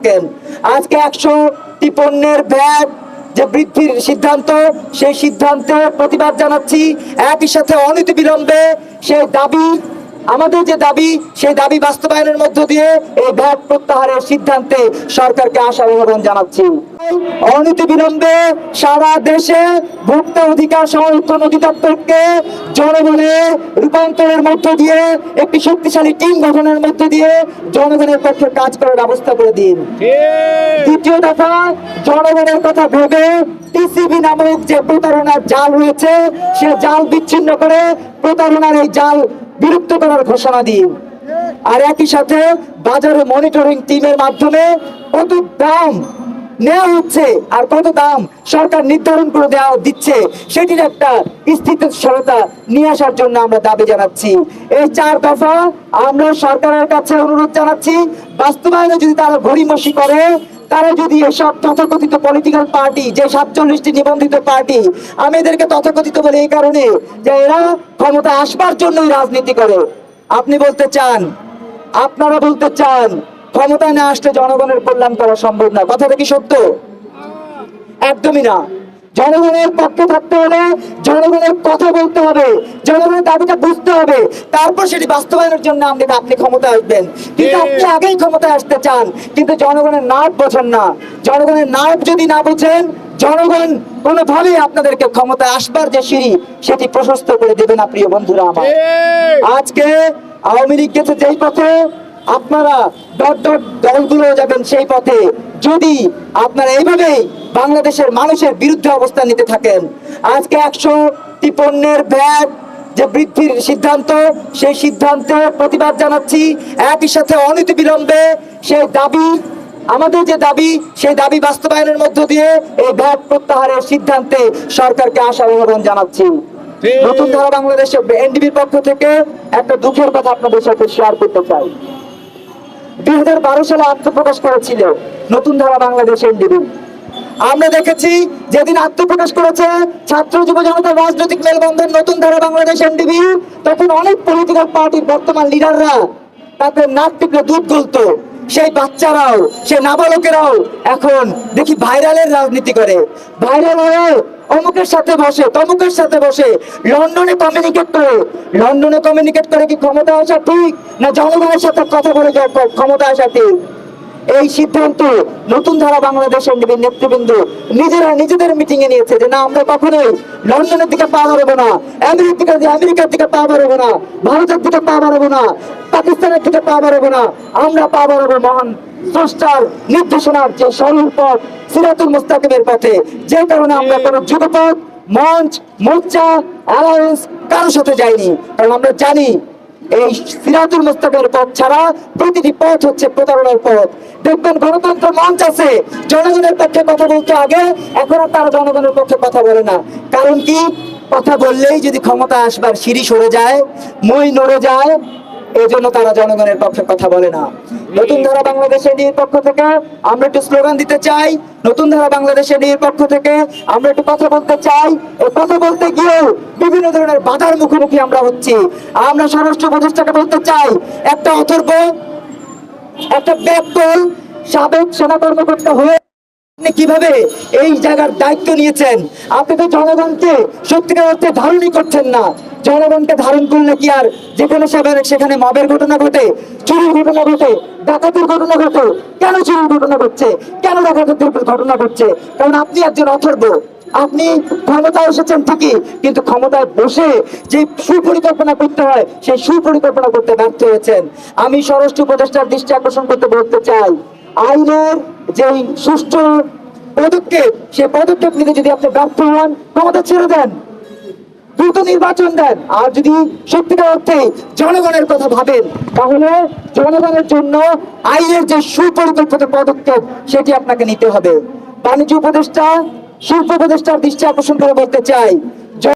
থাকেন। আজকে একশো পণ্যের ব্যাগ যে বৃদ্ধির সিদ্ধান্ত, সেই সিদ্ধান্তে প্রতিবাদ জানাচ্ছি একই সাথে অনীতি বিলম্বে সেই দাবি আমাদের যে দাবি সেই দাবি বাস্তবায়নের মধ্য দিয়ে এই ভ্যাট প্রত্যাহারের সিদ্ধান্তে সরকারকে আশা আহ্বান জানাচ্ছি। অনীতি বিলম্বে সারা দেশে ভোক্তা অধিকার সংরক্ষণ অধিদপ্তরকে জনগণের রূপান্তরের মধ্য দিয়ে একটি শক্তিশালী টিম গঠনের মধ্য দিয়ে জনগণের পক্ষে কাজ করার ব্যবস্থা করে দিন। দ্বিতীয় দফা জনগণের কথা ভেবে টিসিবি নামক যে প্রতারণার জাল রয়েছে সে জাল বিচ্ছিন্ন করে প্রতারণার এই জাল বিলুপ্ত করার ঘোষণা দিন। আর একই সাথে বাজারে মনিটরিং টিমের মাধ্যমে কত দাম নেওয়া হচ্ছে আর কত দাম সরকার নির্ধারণ করে দেওয়া দিচ্ছে, সেটির একটা স্থিতিশীলতা নিয়ে আসার জন্য আমরা দাবি জানাচ্ছি। এই চার দফা আমরা সরকারের কাছে অনুরোধ জানাচ্ছি, বাস্তবায়নে যদি তারা গড়িমসি করে তারা যদি এসব তথাকথিত পলিটিক্যাল পার্টি যে সাতচল্লিশটি নিবন্ধিত পার্টি আমি এদেরকে তথাকথিত বলি এই কারণে যে এরা ক্ষমতা আসবার জন্যই রাজনীতি করে। আপনি বলতে চান, আপনারা বলতে চান, ক্ষমতায় না আসলে জনগণের কল্যাণ করা সম্ভব না। কথাটা কি সত্য? একদমই না। জনগণের পক্ষে থাকতে হলে জনগণের কথা বলতে হবে জনগণের দাবিটা বুঝতে হবে। তারপর সেটি বাস্তবায়নের জন্য আপনি আপনি ক্ষমতায় আসবেন। কিন্তু আপনি আগেই ক্ষমতায় আসতে চান কিন্তু জনগণের নাট বোঝেন না। জনগণের নাট যদি না বোঝেন জনগণ কোনোভাবেই আপনাদেরকে ক্ষমতায় আসবার যে সিঁড়ি সেটি প্রশস্ত করে দেবে না প্রিয় বন্ধুরা আমার। আজকে আওয়ামী লীগ গেছে যেই পথে আপনারা ডট ডট দলগুলো যাবেন সেই পথে। যদি আপনারা এইভাবেই বাংলাদেশের মানুষের বিরুদ্ধে অবস্থান নিতে থাকেন আজকে একশো পণ্যের ব্যাগ যে বৃদ্ধির সিদ্ধান্ত সেই সিদ্ধান্তে প্রতিবাদ জানাচ্ছি। একই সাথে অনীতি বিলম্বে সেই দাবি আমাদের যে দাবি সেই দাবি বাস্তবায়নের মধ্য দিয়ে এই ভ্যাট প্রত্যাহারের সিদ্ধান্তে সরকারকে আশা আহ্বান জানাচ্ছি নতুন ধারা বাংলাদেশে এনডিবির পক্ষ থেকে একটা দুঃখের কথা আপনাদের সাথে শেয়ার করতে চাই। দুই হাজার বারো সালে আত্মপ্রকাশ করেছিল। নতুন ধারা বাংলাদেশ এনডিবি আমরা দেখেছি যেদিন আত্মপ্রকাশ করেছে ছাত্র যুব জনতার রাজনৈতিক মেলবন্ধন নতুন ধারা বাংলাদেশ এনডিবি তখন অনেক পলিটিক্যাল পার্টির বর্তমান লিডাররা তাদের নাক টিপলে দুধ গলতো। সেই বাচ্চারাও সে নাবালকেরাও এখন দেখি ভাইরালের রাজনীতি করে। ভাইরাল হয়ে অমুকের সাথে বসে, তমুকের সাথে বসে লন্ডনে কমিউনিকেট করে। লন্ডনে কমিউনিকেট করে কি ক্ষমতা আসা ঠিক, না জনগণের সাথে কথা বলে ক্ষমতা আসা ঠিক? এই সিদ্ধান্ত নতুন ধারা বাংলাদেশের নেতৃবৃন্দ নিজেরা নিজেদের মিটিং এ নিয়েছে যে না, আমরা কখনোই লন্ডনের দিকে পা বাড়াবো না, আমেরিকার দিকে আমেরিকার দিকে পা বাড়াবো না, ভারতের দিকে পা বাড়াবো না, পাকিস্তানের দিকে পা বাড়াবো না, আমরা পা বাড়াবো মহান স্রষ্টার নির্দেশনার যে সরল পথ সিরাতুল মুস্তাকিমের পথে। যে কারণে আমরা কোনো যুগপথ মঞ্চ, মোর্চা অ্যালায়েন্স কারোর সাথে যাইনি। কারণ আমরা জানি এই সিরাতুল মুস্তাকের পথ ছাড়া প্রতিটি পথ হচ্ছে প্রতারণার পথ। দেখবেন গণতন্ত্র মঞ্চ আছে, জনগণের পক্ষে কথা বলতে আগে, এখন আর তারা জনগণের পক্ষে কথা বলে না। কারণ কি? কথা বললেই যদি ক্ষমতা আসবার সিঁড়ি সরে যায়, মই নড়ে যায় এই জন্য তারা জনগণের পক্ষে কথা বলে না। নতুন ধারা বাংলাদেশের নির পক্ষ থেকে আমরা একটু স্লোগান দিতে চাই, নতুন ধারা বাংলাদেশের নির পক্ষ থেকে আমরা একটু কথা বলতে চাই। এই কথা বলতে গিয়েও বিভিন্ন ধরনের বাধার মুখোমুখি আমরা হচ্ছি। আমরা স্বরাষ্ট্র উপদেষ্টাকে বলতে চাই, একটা অথর্ব, একটা ব্যাকল সাবেক সেনা কর্মকর্তা হয়ে আপনি কীভাবে এই জায়গার দায়িত্ব নিয়েছেন? আপনি তো জনগণকে সত্যিকার অর্থে ধারণই করছেন না। জনগণকে ধারণ করলে কি আর যেখানে সেখানে সেখানে মবের ঘটনা ঘটে, চুরির ঘটনা ঘটে, ডাকাতির ঘটনা ঘটে? কেন চুরির ঘটনা ঘটছে? কেন ডাকাতির ঘটনা ঘটছে? কারণ আপনি একজন অথর্ব। আপনি ক্ষমতায় এসেছেন ঠিকই, কিন্তু ক্ষমতায় বসে যে সুপরিকল্পনা করতে হয়, সেই সুপরিকল্পনা করতে ব্যর্থ হয়েছেন। আমি স্বরাষ্ট্র উপদেষ্টার দৃষ্টি আকর্ষণ করতে বলতে চাই, আইনের যেই সুষ্ঠু পদক্ষেপ, সেই পদক্ষেপ নিতে যদি আপনি ব্যর্থ হন, ক্ষমতা ছেড়ে দেন, দ্রুত নির্বাচন দেন, আর যদি সত্যিকার অর্থে জনগণের কথা ভাবেন, তাহলে জনগণের জন্য আইনের যে সুপরিকল্পিত পদক্ষেপ, সেটি আপনাকে নিতে হবে। বাণিজ্য উপদেষ্টা শিল্প প্রতিষ্ঠার দৃষ্টি আকর্ষণ করে বলতে চাই।